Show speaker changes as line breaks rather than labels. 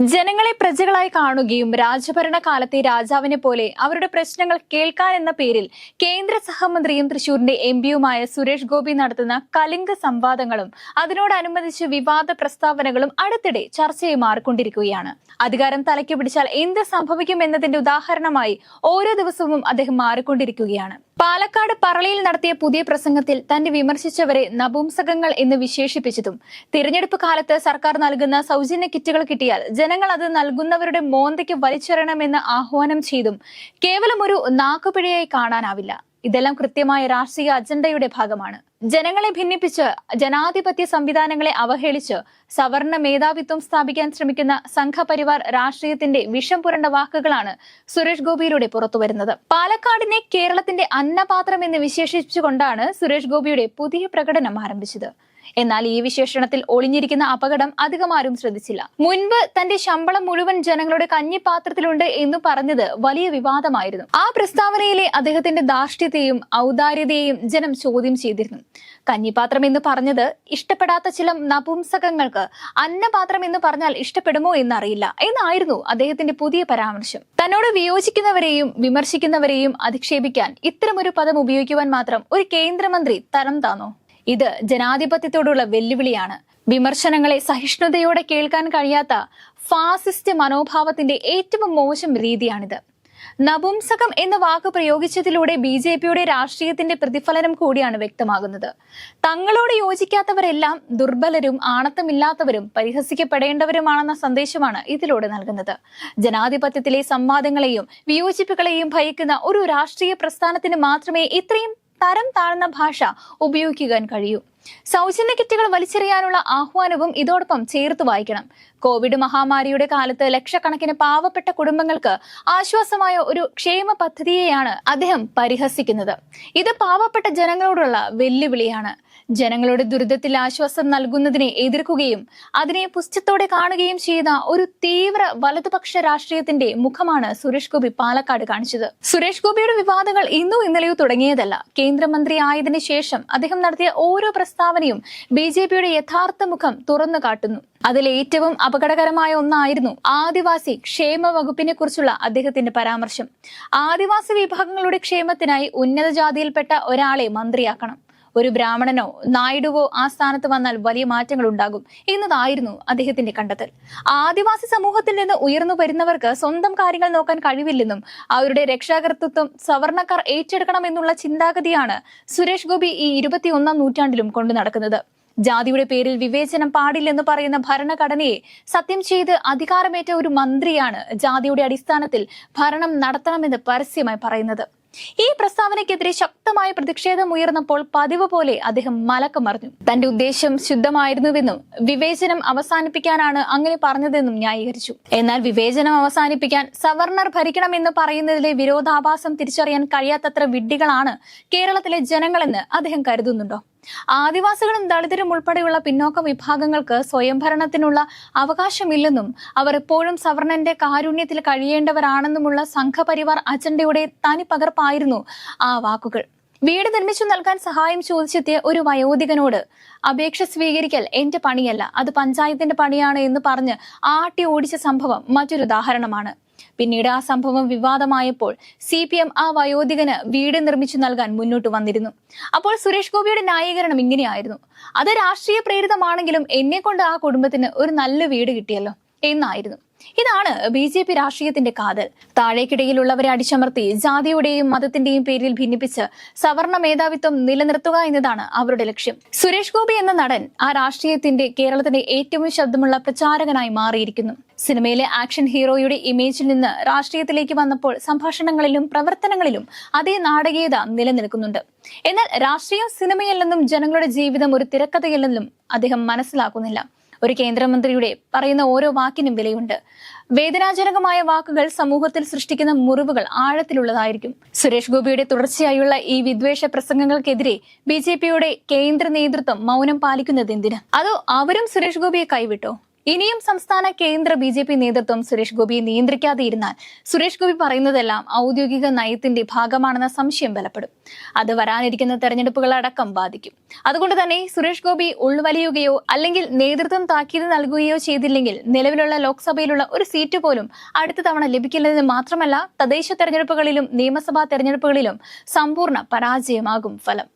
ജനങ്ങളെ പ്രജകളായി കാണുകയും രാജഭരണ കാലത്തെ രാജാവിനെ പോലെ അവരുടെ പ്രശ്നങ്ങൾ കേൾക്കാൻ എന്ന പേരിൽ കേന്ദ്ര സഹമന്ത്രിയും തൃശൂരിന്റെ എം പിയുമായ സുരേഷ് ഗോപി നടത്തുന്ന കലിംഗ സംവാദങ്ങളും അതിനോടനുബന്ധിച്ച് വിവാദ പ്രസ്താവനകളും അടുത്തിടെ ചർച്ചയായി മാറിക്കൊണ്ടിരിക്കുകയാണ്. അധികാരം തലയ്ക്ക് പിടിച്ചാൽ എന്ത് സംഭവിക്കും എന്നതിന്റെ ഉദാഹരണമായി ഓരോ ദിവസവും അദ്ദേഹം മാറിക്കൊണ്ടിരിക്കുകയാണ്. പാലക്കാട് പറളിയിൽ നടത്തിയ പുതിയ പ്രസംഗത്തിൽ തന്നെ വിമർശിച്ചവരെ നപുംസകങ്ങൾ എന്ന് വിശേഷിപ്പിച്ചതും. തിരഞ്ഞെടുപ്പ് കാലത്ത് സർക്കാർ നൽകുന്ന സൗജന്യ കിറ്റുകൾ കിട്ടിയാൽ ജനങ്ങൾ അത് നൽകുന്നവരുടെ മോന്തയ്ക്ക് വലിച്ചെറിയണമെന്ന് ആഹ്വാനം ചെയ്തും കേവലം ഒരു നാക്കുപിഴയായി കാണാനാവില്ല. ഇതെല്ലാം കൃത്യമായ രാഷ്ട്രീയ അജണ്ടയുടെ ഭാഗമാണ്. ജനങ്ങളെ ഭിന്നിപ്പിച്ച് ജനാധിപത്യ സംവിധാനങ്ങളെ അവഹേളിച്ച് സവർണ മേധാവിത്വം സ്ഥാപിക്കാൻ ശ്രമിക്കുന്ന സംഘപരിവാർ രാഷ്ട്രീയത്തിന്റെ വിഷം പുരണ്ട വാക്കുകളാണ് സുരേഷ് ഗോപിയിലൂടെ പുറത്തുവരുന്നത്. പാലക്കാടിനെ കേരളത്തിന്റെ അന്നപാത്രം എന്ന് വിശേഷിപ്പിച്ചുകൊണ്ടാണ് സുരേഷ് ഗോപിയുടെ പുതിയ പ്രകടനം ആരംഭിച്ചത്. എന്നാൽ ഈ വിശേഷണത്തിൽ ഒളിഞ്ഞിരിക്കുന്ന അപകടം അധികമാരും ശ്രദ്ധിച്ചില്ല. മുൻപ് തന്റെ ശമ്പളം മുഴുവൻ ജനങ്ങളുടെ കഞ്ഞിപ്പാത്രത്തിലുണ്ട് എന്ന് പറഞ്ഞത് വലിയ വിവാദമായിരുന്നു. ആ പ്രസ്താവനയിലെ അദ്ദേഹത്തിന്റെ ധാർഷ്ട്യത്തെയും ഔദാര്യതയെയും ജനം ചോദ്യം ചെയ്തിരുന്നു. കഞ്ഞിപ്പാത്രം എന്ന് പറഞ്ഞത് ഇഷ്ടപ്പെടാത്ത ചില നപുംസകങ്ങൾക്ക് അന്നപാത്രം എന്ന് പറഞ്ഞാൽ ഇഷ്ടപ്പെടുമോ എന്നറിയില്ല എന്നായിരുന്നു അദ്ദേഹത്തിന്റെ പുതിയ പരാമർശം. തന്നോട് വിയോജിക്കുന്നവരെയും വിമർശിക്കുന്നവരെയും അധിക്ഷേപിക്കാൻ ഇത്തരമൊരു പദം ഉപയോഗിക്കുവാൻ മാത്രം ഒരു കേന്ദ്രമന്ത്രി തരം താന്നോ ഇത് ജനാധിപത്യത്തോടുള്ള വെല്ലുവിളിയാണ്. വിമർശനങ്ങളെ സഹിഷ്ണുതയോടെ കേൾക്കാൻ കഴിയാത്ത ഫാസിസ്റ്റ് മനോഭാവത്തിന്റെ ഏറ്റവും മോശം രീതിയാണിത്. നപുംസകം എന്ന വാക്ക് പ്രയോഗിച്ചതിലൂടെ ബി ജെ പിയുടെ രാഷ്ട്രീയത്തിന്റെ പ്രതിഫലനം കൂടിയാണ് വ്യക്തമാകുന്നത്. തങ്ങളോട് യോജിക്കാത്തവരെല്ലാം ദുർബലരും ആണത്തമില്ലാത്തവരും പരിഹസിക്കപ്പെടേണ്ടവരുമാണെന്ന സന്ദേശമാണ് ഇതിലൂടെ നൽകുന്നത്. ജനാധിപത്യത്തിലെ സംവാദങ്ങളെയും വിയോജിപ്പുകളെയും ഭയക്കുന്ന ഒരു രാഷ്ട്രീയ പ്രസ്ഥാനത്തിന് മാത്രമേ ഇത്രയും തരം താഴ്ന്ന ഭാഷ ഉപയോഗിക്കാൻ കഴിയൂ സൗജന്യ കിറ്റുകൾ വലിച്ചെറിയാനുള്ള ആഹ്വാനവും ഇതോടൊപ്പം ചേർത്ത് വായിക്കണം. കോവിഡ് മഹാമാരിയുടെ കാലത്ത് ലക്ഷക്കണക്കിന് പാവപ്പെട്ട കുടുംബങ്ങൾക്ക് ആശ്വാസമായ ഒരു ക്ഷേമ പദ്ധതിയെയാണ് അദ്ദേഹം പരിഹസിക്കുന്നത്. ഇത് പാവപ്പെട്ട ജനങ്ങളോടുള്ള വെല്ലുവിളിയാണ്. ജനങ്ങളുടെ ദുരിതത്തിൽ ആശ്വാസം നൽകുന്നതിനെ എതിർക്കുകയും അതിനെ പുസ്തത്തോടെ കാണുകയും ചെയ്ത ഒരു തീവ്ര വലതുപക്ഷ രാഷ്ട്രീയത്തിന്റെ മുഖമാണ് സുരേഷ് ഗോപി പാലക്കാട് കാണിച്ചത്. സുരേഷ് ഗോപിയുടെ വിവാദങ്ങൾ ഇന്നും ഇന്നലെയോ തുടങ്ങിയതല്ല. കേന്ദ്രമന്ത്രി ആയതിനു ശേഷം അദ്ദേഹം നടത്തിയ ഓരോ പ്രസ്താവനയും ബി ജെ പിയുടെ യഥാർത്ഥ മുഖം തുറന്നു കാട്ടുന്നു. അതിൽ ഏറ്റവും അപകടകരമായ ഒന്നായിരുന്നു ആദിവാസി ക്ഷേമ വകുപ്പിനെ കുറിച്ചുള്ള അദ്ദേഹത്തിന്റെ പരാമർശം. ആദിവാസി വിഭാഗങ്ങളുടെ ക്ഷേമത്തിനായി ഉന്നത ജാതിയിൽപ്പെട്ട ഒരാളെ മന്ത്രിയാക്കണം. ഒരു ബ്രാഹ്മണനോ നായിഡുവോ ആ സ്ഥാനത്ത് വന്നാൽ വലിയ മാറ്റങ്ങൾ ഉണ്ടാകും എന്നതായിരുന്നു അദ്ദേഹത്തിന്റെ കണ്ടെത്തൽ. ആദിവാസി സമൂഹത്തിൽ നിന്ന് ഉയർന്നു വരുന്നവർക്ക് സ്വന്തം കാര്യങ്ങൾ നോക്കാൻ കഴിവില്ലെന്നും അവരുടെ രക്ഷാകർത്തൃത്വം സവർണക്കാർ ഏറ്റെടുക്കണമെന്നുള്ള ചിന്താഗതിയാണ് സുരേഷ് ഗോപി ഈ ഇരുപത്തിയൊന്നാം നൂറ്റാണ്ടിലും കൊണ്ടു നടക്കുന്നത്. ജാതിയുടെ പേരിൽ വിവേചനം പാടില്ലെന്ന് പറയുന്ന ഭരണഘടനയെ സത്യം ചെയ്ത് അധികാരമേറ്റ ഒരു മന്ത്രിയാണ് ജാതിയുടെ അടിസ്ഥാനത്തിൽ ഭരണം നടത്തണമെന്ന് പരസ്യമായി പറയുന്നത്. ഈ പ്രസ്താവനയ്ക്കെതിരെ ശക്തമായ പ്രതിഷേധം ഉയർന്നപ്പോൾ പതിവ് പോലെ അദ്ദേഹം മലക്കം മറിഞ്ഞു. തന്റെ ഉദ്ദേശം ശുദ്ധമായിരുന്നുവെന്നും വിവേചനം അവസാനിപ്പിക്കാനാണ് അങ്ങനെ പറഞ്ഞതെന്നും ന്യായീകരിച്ചു. എന്നാൽ വിവേചനം അവസാനിപ്പിക്കാൻ സവർണർ ഭരിക്കണമെന്ന് പറയുന്നതിലെ വിരോധാഭാസം തിരിച്ചറിയാൻ കഴിയാത്തത്ര വിഡ്ഢികളാണ് കേരളത്തിലെ ജനങ്ങളെന്ന് അദ്ദേഹം കരുതുന്നുണ്ടോ? ആദിവാസികളും ദളിതരും ഉൾപ്പെടെയുള്ള പിന്നോക്ക വിഭാഗങ്ങൾക്ക് സ്വയംഭരണത്തിനുള്ള അവകാശമില്ലെന്നും അവർ എപ്പോഴും സവർണന്റെ കാരുണ്യത്തിൽ കഴിയേണ്ടവരാണെന്നുമുള്ള സംഘപരിവാർ അജണ്ടയുടെ തനി പകർപ്പായിരുന്നു ആ വാക്കുകൾ. വീട് നിർമ്മിച്ചു നൽകാൻ സഹായം ചോദിച്ചെത്തിയ ഒരു വയോധികനോട് അപേക്ഷ സ്വീകരിക്കൽ എന്റെ പണിയല്ല അത് പഞ്ചായത്തിന്റെ പണിയാണ് എന്ന് പറഞ്ഞ് ആട്ടി ഓടിച്ച സംഭവം മറ്റൊരു ഉദാഹരണമാണ് പിന്നീട് ആ സംഭവം വിവാദമായപ്പോൾ സി പി എം ആ വയോധികന് വീട് നിർമ്മിച്ചു നൽകാൻ മുന്നോട്ട് വന്നിരുന്നു. അപ്പോൾ സുരേഷ് ഗോപിയുടെ ന്യായീകരണം ഇങ്ങനെയായിരുന്നു. അത് രാഷ്ട്രീയ പ്രേരിതമാണെങ്കിലും എന്നെ കൊണ്ട് ആ കുടുംബത്തിന് ഒരു നല്ല വീട് കിട്ടിയല്ലോ എന്നായിരുന്നു. ഇതാണ് ബി ജെ പി രാഷ്ട്രീയത്തിന്റെ കാതൽ. താഴേക്കിടയിലുള്ളവരെ അടിച്ചമർത്തി ജാതിയുടെയും മതത്തിന്റെയും പേരിൽ ഭിന്നിപ്പിച്ച് സവർണ മേധാവിത്വം നിലനിർത്തുക എന്നതാണ് അവരുടെ ലക്ഷ്യം. സുരേഷ് ഗോപി എന്ന നടൻ ആ രാഷ്ട്രീയത്തിന്റെ കേരളത്തിന്റെ ഏറ്റവും ശബ്ദമുള്ള പ്രചാരകനായി മാറിയിരിക്കുന്നു. സിനിമയിലെ ആക്ഷൻ ഹീറോയുടെ ഇമേജിൽ നിന്ന് രാഷ്ട്രീയത്തിലേക്ക് വന്നപ്പോൾ സംഭാഷണങ്ങളിലും പ്രവർത്തനങ്ങളിലും അതേ നാടകീയത നിലനിൽക്കുന്നുണ്ട്. എന്നാൽ രാഷ്ട്രീയം സിനിമയല്ലെന്നും ജനങ്ങളുടെ ജീവിതം ഒരു തിരക്കഥയല്ലെന്നും അദ്ദേഹം മനസ്സിലാക്കുന്നില്ല. ഒരു കേന്ദ്രമന്ത്രിയുടെ പറയുന്ന ഓരോ വാക്കിനും വിലയുണ്ട്. വേദനാജനകമായ വാക്കുകൾ സമൂഹത്തിൽ സൃഷ്ടിക്കുന്ന മുറിവുകൾ ആഴത്തിലുള്ളതായിരിക്കും. സുരേഷ് ഗോപിയുടെ തുടർച്ചയായുള്ള ഈ വിദ്വേഷ പ്രസംഗങ്ങൾക്കെതിരെ ബി ജെ പിയുടെ കേന്ദ്ര നേതൃത്വം മൗനം പാലിക്കുന്നത് എന്തിന്? അതോ അവരും സുരേഷ് ഗോപിയെ കൈവിട്ടോ? ഇനിയും സംസ്ഥാന കേന്ദ്ര ബി ജെ പി നേതൃത്വം സുരേഷ് ഗോപിയെ നിയന്ത്രിക്കാതെ ഇരുന്നാൽ സുരേഷ് ഗോപി പറയുന്നതെല്ലാം ഔദ്യോഗിക നയത്തിന്റെ ഭാഗമാണെന്ന സംശയം ബലപ്പെടും. അത് വരാനിരിക്കുന്ന തെരഞ്ഞെടുപ്പുകളടക്കം ബാധിക്കും. അതുകൊണ്ട് തന്നെ സുരേഷ് ഗോപി ഉൾവലിയുകയോ അല്ലെങ്കിൽ നേതൃത്വം താക്കീത് നൽകുകയോ ചെയ്തില്ലെങ്കിൽ നിലവിലുള്ള ലോക്സഭയിലുള്ള ഒരു സീറ്റ് പോലും അടുത്ത തവണ ലഭിക്കില്ലെന്ന് മാത്രമല്ല തദ്ദേശ തെരഞ്ഞെടുപ്പുകളിലും നിയമസഭാ തെരഞ്ഞെടുപ്പുകളിലും സമ്പൂർണ പരാജയമാകും ഫലം.